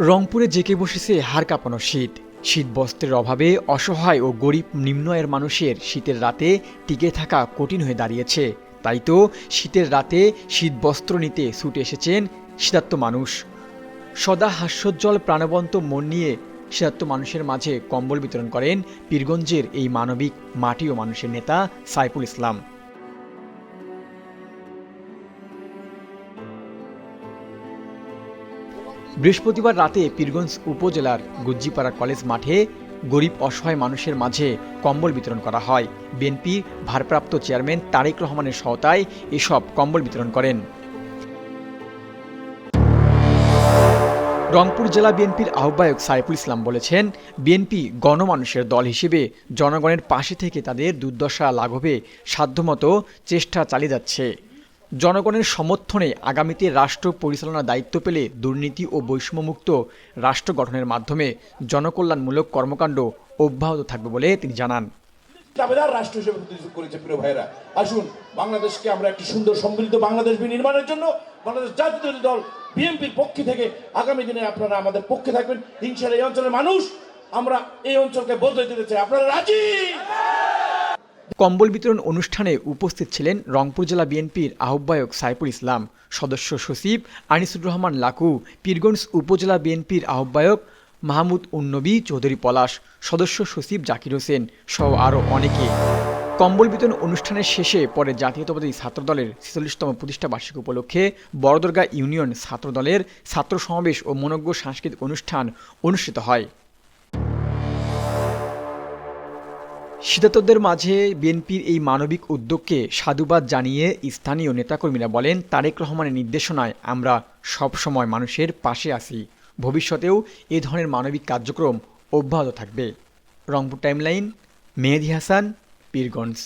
রংপুরে জেকে বসেছে হাড় কাঁপানো শীত। শীত বস্ত্রের অভাবে অসহায় ও গরিব নিম্ন আয়ের মানুষের শীতের রাতে টিকে থাকা কঠিন হয়ে দাঁড়িয়েছে। তাই তো শীতের রাতে শীত বস্ত্র নিতে ছুটে এসেছেন শীতার্ত মানুষ। সদা হাস্যোজ্জ্বল প্রাণবন্ত মন নিয়ে শীতার্ত মানুষের মাঝে কম্বল বিতরণ করেন পীরগঞ্জের এই মানবিক মাটি ও মানুষের নেতা সাইফুল ইসলাম। বৃহস্পতিবার রাতে পীরগঞ্জ উপজেলার গুজ্জিপাড়া কলেজ মাঠে গরিব অসহায় মানুষের মাঝে কম্বল বিতরণ করা হয়। বিএনপি ভারপ্রাপ্ত চেয়ারম্যান তারেক রহমানের সহতায় এসব কম্বল বিতরণ করেন। রংপুর জেলা বিএনপির আহ্বায়ক সাইফুল ইসলাম বলেছেন, বিএনপি গণমানুষের দল হিসেবে জনগণের পাশে থেকে তাদের দুর্দশা লাঘবে সাধ্যমতো চেষ্টা চালিয়ে যাচ্ছে। জনগণের সমর্থনে আগামীতে রাষ্ট্র পরিচালনার দায়িত্ব পেলে দুর্নীতি ও বৈষম্যমুক্ত রাষ্ট্র গঠনের মাধ্যমে জনকল্যাণমূলক কর্মকাণ্ড অব্যাহত থাকবে বলে তিনি জানান। দাবেদার রাষ্ট্র হিসেবে প্রতিষ্ঠা করেছে প্রিয় ভাইরা আসুন, বাংলাদেশকে আমরা একটি সুন্দর সমৃদ্ধ বাংলাদেশ নির্মাণের জন্য বাংলাদেশ জাতীয় দল বিএনপির পক্ষে থেকে আগামী দিনে আপনারা আমাদের পক্ষে থাকবেন। হিংসার এই অঞ্চলের মানুষ আমরা এই অঞ্চলকে বদলে দিতে চাই। আপনারা রাজি? কম্বল বিতরণ অনুষ্ঠানে উপস্থিত ছিলেন রংপুর জেলা বিএনপির আহ্বায়ক সাইফুল ইসলাম, সদস্য সচিব আনিসুর রহমান লাকু, পীরগঞ্জ উপজেলা বিএনপির আহ্বায়ক মাহমুদ উন্নবী চৌধুরী পলাশ, সদস্য সচিব জাকির হোসেন সহ আরও অনেকে। কম্বল বিতরণ অনুষ্ঠানের শেষে পরে জাতীয়তাবাদী ছাত্রদলের ছেচল্লিশতম প্রতিষ্ঠা বার্ষিকী উপলক্ষে বড়দরগা ইউনিয়ন ছাত্রদলের ছাত্র সমাবেশ ও মনজ্ঞ সাংস্কৃতিক অনুষ্ঠান অনুষ্ঠিত হয়। শীতাতদের মাঝে বিএনপির এই মানবিক উদ্যোগকে সাধুবাদ জানিয়ে স্থানীয় নেতাকর্মীরা বলেন, তারেক রহমানের নির্দেশনায় আমরা সবসময় মানুষের পাশে আছি। ভবিষ্যতেও এ ধরনের মানবিক কার্যক্রম অব্যাহত থাকবে। রংপুর টাইমলাইন, মেহেদি হাসান, পীরগঞ্জ।